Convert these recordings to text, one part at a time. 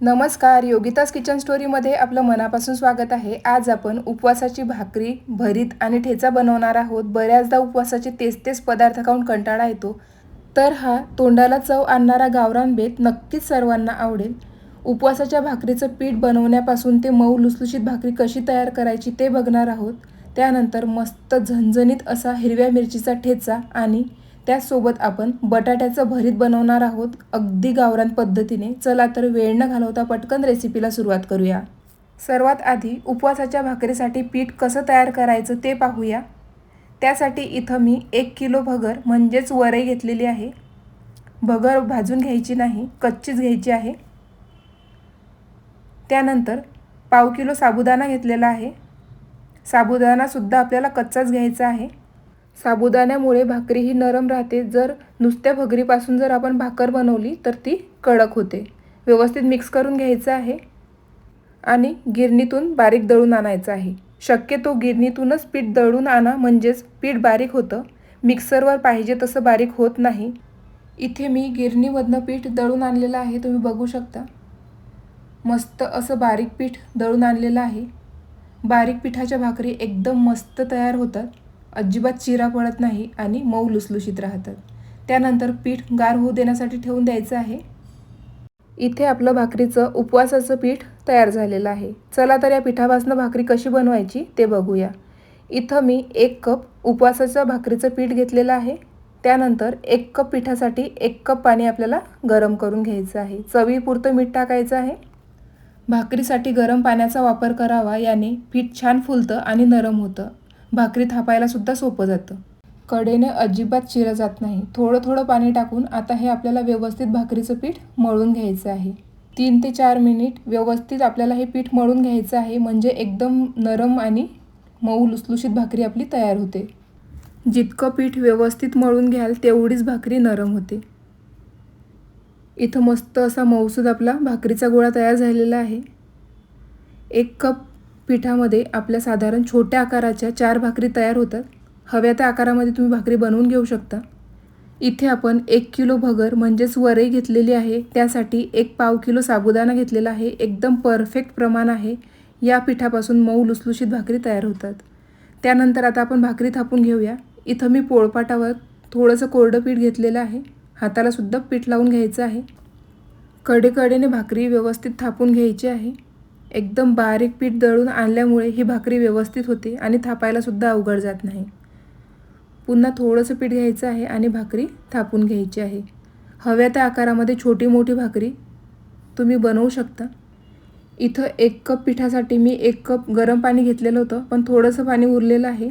नमस्कार योगितास किचन स्टोरीमध्ये आपलं मनापासून स्वागत आहे. आज आपण उपवासाची भाकरी भरीत आणि ठेचा बनवणार आहोत. बऱ्याचदा उपवासाचे तेच तेच पदार्थ खाऊन कंटाळा येतो. तर हा तोंडाला चव आणणारा गावरान बेत नक्कीच सर्वांना आवडेल. उपवासाच्या भाकरीचं पीठ बनवण्यापासून ते मऊ लुसलुशीत भाकरी कशी तयार करायची ते बघणार आहोत. त्यानंतर मस्त झणझणीत असा हिरव्या मिरचीचा ठेचा आणि त्यासोबत आपण बटाट्याचं भरीत बनवणार आहोत. अगदी गावरान पद्धतीने. चला तर वेळ न घालवता पटकन रेसिपीला सुरुवात करूया. सर्वात आधी उपवासाच्या भाकरीसाठी पीठ कसं तयार करायचं ते पाहूया. त्यासाठी इथं मी एक किलो भगर म्हणजेच वरई घेतलेली आहे. भगर भाजून घ्यायची नाही कच्चीच घ्यायची आहे. त्यानंतर पाव किलो साबुदाणा घेतलेला आहे. साबुदाणासुद्धा आपल्याला कच्चाच घ्यायचा आहे. साबुदाण्यामुळे भाकरी ही नरम राहते. जर नुसत्या भगरीपासून जर आपण भाकर बनवली तर ती कडक होते. व्यवस्थित मिक्स करून घ्यायचं आहे. आणि गिरणीतून बारीक दळून आणायचं आहे. शक्यतो गिरणीतूनच पीठ दळून आणा म्हणजेच पीठ बारीक होतं. मिक्सरवर पाहिजे तसं बारीक होत नाही. इथे मी गिरणीमधनं पीठ दळून आणलेलं आहे. तुम्ही बघू शकता. मस्त असं बारीक पीठ दळून आणलेलं आहे. बारीक पिठाच्या भाकरी एकदम मस्त तयार होतात. अजिबात चिरा पडत नाही आणि मऊ लुसलुशीत राहतात. त्यानंतर पीठ गार होऊ देण्यासाठी ठेवून द्यायचं आहे. इथे आपलं भाकरीचं उपवासाचं पीठ तयार झालेलं आहे. चला तर या पिठापासून भाकरी कशी बनवायची ते बघूया. इथं मी एक कप उपवासाचं भाकरीचं पीठ घेतलेलं आहे. त्यानंतर एक कप पिठासाठी एक कप पाणी आपल्याला गरम करून घ्यायचं आहे. चवीपुरतं मीठ टाकायचं आहे. भाकरीसाठी गरम पाण्याचा वापर करावा याने पीठ छान फुलतं आणि नरम होतं. भाकरी थापायला सुद्धा सोपं जातं. कडेने अजिबात चिरं जात नाही. थोडं थोडं पाणी टाकून आता हे आपल्याला व्यवस्थित भाकरीचं पीठ मळून घ्यायचं आहे. तीन ते चार मिनिट व्यवस्थित आपल्याला हे पीठ मळून घ्यायचं आहे म्हणजे एकदम नरम आणि मऊ लुसलुशीत भाकरी आपली तयार होते. जितकं पीठ व्यवस्थित मळून घ्याल तेवढीच भाकरी नरम होते. इथं मस्त असा मऊसूद आपला भाकरीचा गोळा तयार झालेला आहे. एक कप पिठामध्ये आपल्या साधारण छोट्या आकाराच्या चार भाकरी तयार होतात. हव्या त्या आकारामध्ये तुम्ही भाकरी बनवून घेऊ शकता. इथे आपण एक किलो भगर म्हणजेच वरई घेतलेली आहे. त्यासाठी एक पाव किलो साबुदाणा घेतलेला आहे. एकदम परफेक्ट प्रमाण आहे. या पिठापासून मऊ लुसलुशीत भाकरी तयार होतात. त्यानंतर आता आपण भाकरी थापून घेऊया. इथं मी पोळपाटावर थोडंसं कोरडं पीठ घेतलेलं आहे. हातालासुद्धा पीठ लावून घ्यायचं आहे. कडेकडेने भाकरी व्यवस्थित थापून घ्यायची आहे. एकदम बारीक पीठ दळून आणल्यामुळे ही भाकरी व्यवस्थित होते आणि थापायलासुद्धा अवघड जात नाही. पुन्हा थोडंसं पीठ घ्यायचं आहे आणि भाकरी थापून घ्यायची आहे. हव्या त्या आकारामध्ये छोटी मोठी भाकरी तुम्ही बनवू शकता. इथं एक कप पिठासाठी मी एक कप गरम पाणी घेतलेलं होतं पण थोडंसं पाणी उरलेलं आहे.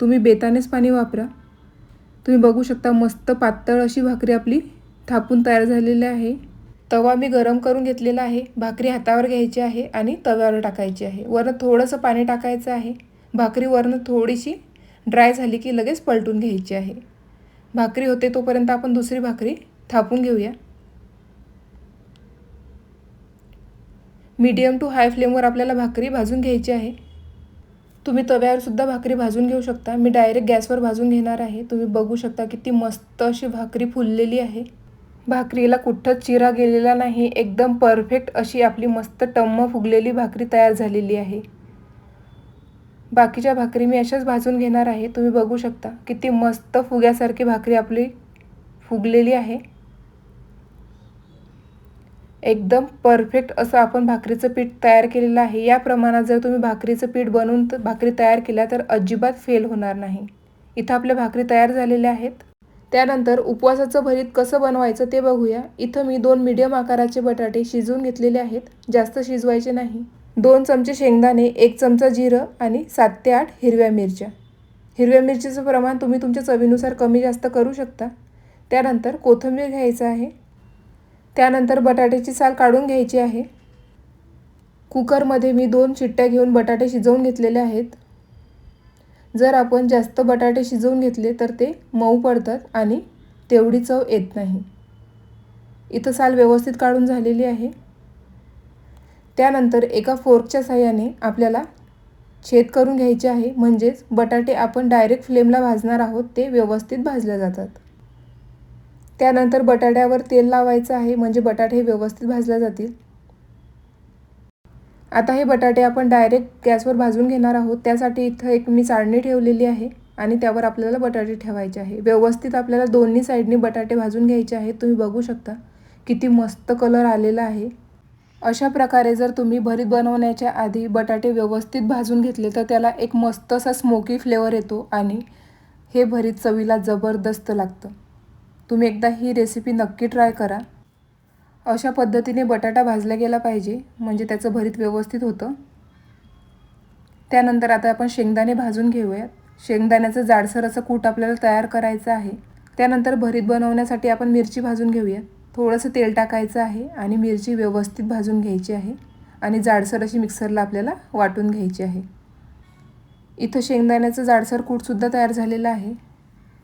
तुम्ही बेतानेच पाणी वापरा. तुम्ही बघू शकता मस्त पातळ अशी भाकरी आपली थापून तयार झालेली आहे. तवा मी गरम करून घेतलेला आहे. भाकरी हातावर घ्यायची आहे आणि तव्यावर टाकायची आहे. वरनं थोडंसं पाणी टाकायचं आहे. भाकरी वरनं थोडीशी ड्राय झाली की लगेच पलटून घ्यायची आहे. भाकरी होते तोपर्यंत आपण दुसरी भाकरी थापून घेऊया. मीडियम टू हाय फ्लेमवर आपल्याला भाकरी भाजून घ्यायची आहे. तुम्ही तव्यावर सुद्धा भाकरी भाजून घेऊ शकता. मी डायरेक्ट गॅसवर भाजून घेणार आहे. तुम्ही बघू शकता किती मस्त अशी भाकरी फुललेली आहे. भाकरीला कुठंच चिरा गेलेला नाही. एकदम परफेक्ट अशी आपली मस्त टम्म फुगलेली भाकरी तयार झालेली आहे. बाकीच्या भाकरी मी अशाच भाजून घेणार आहे. तुम्ही बघू शकता किती मस्त फुग्यासारखी भाकरी आपली फुगलेली आहे. एकदम परफेक्ट असं आपण भाकरीचं पीठ तयार केलेलं आहे. या प्रमाणात जर तुम्ही भाकरीचं पीठ बनवून भाकरी तयार केल्या तर अजिबात फेल होणार नाही. इथं आपल्या भाकरी तयार झालेल्या आहेत. त्यानंतर उपवासाचं भरीत कसं बनवायचं ते बघूया. इथं मी दोन मीडियम आकाराचे बटाटे शिजवून घेतलेले आहेत. जास्त शिजवायचे नाही. दोन चमचे शेंगदाणे एक चमचा जिरं आणि सात ते आठ हिरव्या मिरच्या. हिरव्या मिरचीचं प्रमाण तुम्ही तुमच्या चवीनुसार कमी जास्त करू शकता. त्यानंतर कोथिंबीर घ्यायचं आहे. त्यानंतर बटाट्याची साल काढून घ्यायची आहे. कुकरमध्ये मी दोन चिट्ट्या घेऊन बटाटे शिजवून घेतलेले आहेत. जर आपण जास्त बटाटे शिजवून घेतले तर ते मऊ पडतात आणि तेवढी चव येत नाही. इथं साल व्यवस्थित काढून झालेली आहे. त्यानंतर एका फोर्कच्या साह्याने आपल्याला छेद करून घ्यायचे आहे. म्हणजेच बटाटे आपण डायरेक्ट फ्लेमला भाजणार आहोत ते व्यवस्थित भाजले जातात. त्यानंतर बटाट्यावर तेल लावायचं आहे. म्हणजे बटाटे हे व्यवस्थित भाजले जातील. आता हे बटाटे आपण डायरेक्ट गॅसवर भाजून घेणार आहोत. त्यासाठी इथं एक मी चाळणी ठेवलेली आहे आणि त्यावर आपल्याला बटाटे ठेवायचे आहे. व्यवस्थित आपल्याला दोन्ही साईडनी बटाटे भाजून घ्यायचे आहेत. तुम्ही बघू शकता किती मस्त कलर आलेला आहे. अशा प्रकारे जर तुम्ही भरीत बनवण्याच्या आधी बटाटे व्यवस्थित भाजून घेतले तर त्याला एक मस्त असा स्मोकी फ्लेवर येतो आणि हे भरीत चवीला जबरदस्त लागतं. तुम्ही एकदा ही रेसिपी नक्की ट्राय करा. अशा पद्धतीने बटाटा भाजला गेला पाहिजे म्हणजे त्याचं भरीत व्यवस्थित होतं. त्यानंतर आता आपण शेंगदाणे भाजून घेऊयात. शेंगदाण्याचं जाडसर असं कूट आपल्याला तयार करायचं आहे. त्यानंतर भरीत बनवण्यासाठी आपण मिरची भाजून घेऊयात. थोडंसं तेल टाकायचं आहे आणि मिरची व्यवस्थित भाजून घ्यायची आहे आणि जाडसर अशी मिक्सरला आपल्याला वाटून घ्यायची आहे. इथं शेंगदाण्याचं जाडसर कूटसुद्धा तयार झालेलं आहे.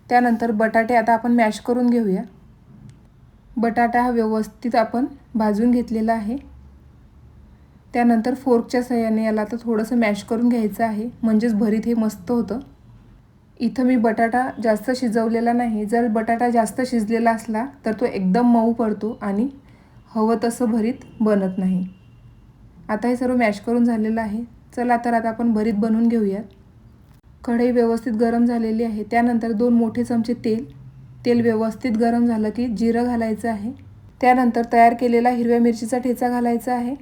त्यानंतर बटाटे आता आपण मॅश करून घेऊया. बटाटा हा व्यवस्थित आपण भाजून घेतलेला आहे. त्यानंतर फोर्कच्या सहाय्याने याला आता थोडंसं मॅश करून घ्यायचं आहे. म्हणजेच भरीत हे मस्त होतं. इथं मी बटाटा जास्त शिजवलेला नाही. जर बटाटा जास्त शिजलेला असला तर तो एकदम मऊ पडतो आणि हवं तसं भरीत बनत नाही. आता हे सर्व मॅश करून झालेलं आहे. चला तर आता आपण भरीत बनवून घेऊयात. कढई व्यवस्थित गरम झालेली आहे. त्यानंतर दोन मोठे चमचे तेल तेल व्यवस्थित गरम झालं की जिरं घालायचं आहे. त्यानंतर तयार केलेला हिरव्या मिरचीचा ठेचा घालायचा आहे.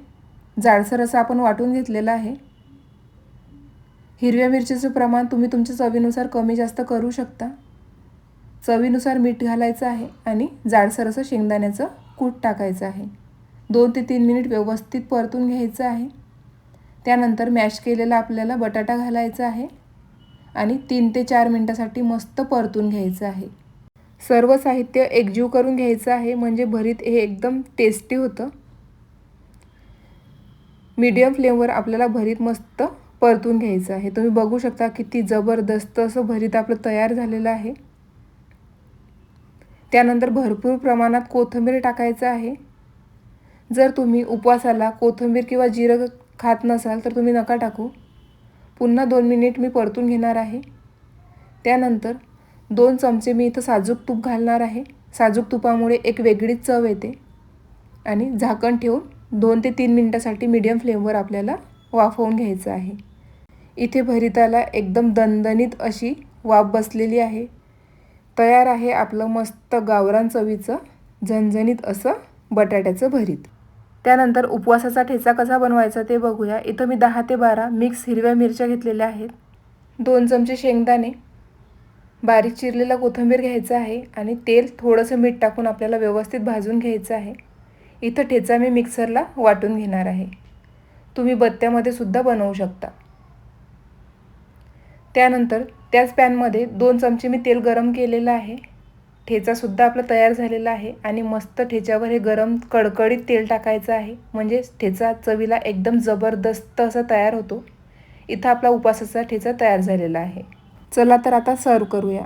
जाडसर असं आपण वाटून घेतलेलं आहे. हिरव्या मिरचीचं प्रमाण तुम्ही तुमच्या चवीनुसार कमी जास्त करू शकता. चवीनुसार मीठ घालायचं आहे आणि जाडसर असं शेंगदाण्याचं कूट टाकायचं आहे. दोन ते तीन मिनिट व्यवस्थित परतून घ्यायचं आहे. त्यानंतर मॅश केलेला आपल्याला बटाटा घालायचा आहे. आणि तीन ते चार मिनटासाठी मस्त परतून घ्यायचं आहे. सर्व साहित्य एकजीव करून घ्यायचं आहे म्हणजे भरीत हे एकदम टेस्टी होतं. मीडियम फ्लेमवर आपल्याला भरीत मस्त परतून घ्यायचं आहे. तुम्ही बघू शकता किती जबरदस्त असं भरीत आपलं तयार झालेलं आहे. त्यानंतर भरपूर प्रमाणात कोथिंबीर टाकायचं आहे. जर तुम्ही उपवासाला कोथिंबीर किंवा जिरं खात नसाल तर तुम्ही नका टाकू. पुन्हा दोन मिनिट मी परतून घेणार आहे. त्यानंतर दोन चमचे मी इथं साजूक तूप घालणार आहे. साजूक तुपामुळे एक वेगळीच चव येते. आणि झाकण ठेवून दोन ते तीन मिनटासाठी मीडियम फ्लेमवर आपल्याला वाफवून घ्यायचं आहे. इथे भरिताला एकदम दणदणीत अशी वाफ बसलेली आहे. तयार आहे आपलं मस्त गावरान चवीचं झणझणीत असं बटाट्याचं भरीत. त्यानंतर उपवासाचा ठेचा कसा बनवायचा ते बघूया. इथं मी दहा ते बारा मिक्स हिरव्या मिरच्या घेतलेल्या आहेत. दोन चमचे शेंगदाणे बारीक चिरलेला कोथिंबीर घ्यायचा आहे आणि तेल थोडंसं मीठ टाकून आपल्याला व्यवस्थित भाजून घ्यायचं आहे. इथं ठेचा मी मिक्सरला वाटून घेणार आहे. तुम्ही बत्त्यामध्ये सुद्धा बनवू शकता. त्यानंतर त्याच पॅनमध्ये दोन चमचे मी तेल गरम केलेलं आहे. ठेचासुद्धा आपला तयार झालेला आहे आणि मस्त ठेच्यावर हे गरम कडकडीत तेल टाकायचं आहे. म्हणजे ठेचा चवीला एकदम जबरदस्त असा तयार होतो. इथं आपला उपासाचा ठेचा तयार झालेला आहे. चला तर आता सर्व करूया.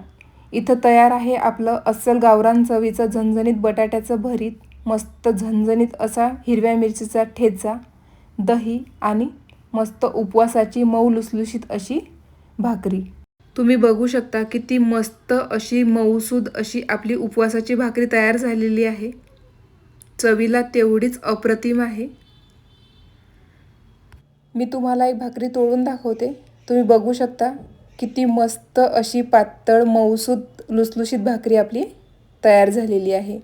इथं तयार आहे आपलं अस्सल गावरान चवीचं झणझणीत बटाट्याचं भरीत मस्त झणझणीत असा हिरव्या मिरचीचा ठेचा दही आणि मस्त उपवासाची मऊ लुसलुशीत अशी भाकरी. तुम्ही बघू शकता किती मस्त अशी मऊसूद अशी आपली उपवासाची भाकरी तयार झालेली आहे. चवीला तेवढीच अप्रतिम आहे. मी तुम्हाला एक भाकरी तोडून दाखवते. तुम्ही बघू शकता किती मस्त अशी पातळ मऊसूद लुसलुशीत भाकरी आपली तयार झालेली आहे.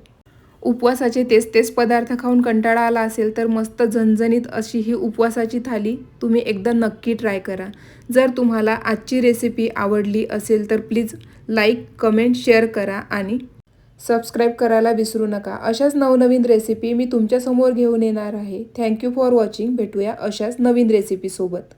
उपवासाचे तेच तेच पदार्थ खाऊन कंटाळा आला असेल तर मस्त झणझणीत अशी ही उपवासाची थाली तुम्ही एकदा नक्की ट्राय करा. जर तुम्हाला आजची रेसिपी आवडली असेल तर प्लीज लाईक कमेंट शेअर करा आणि सबस्क्राईब करायला विसरू नका. अशाच नवनवीन रेसिपी मी तुमच्यासमोर घेऊन येणार आहे. थँक्यू फॉर वॉचिंग भेटूया अशाच नवीन रेसिपीसोबत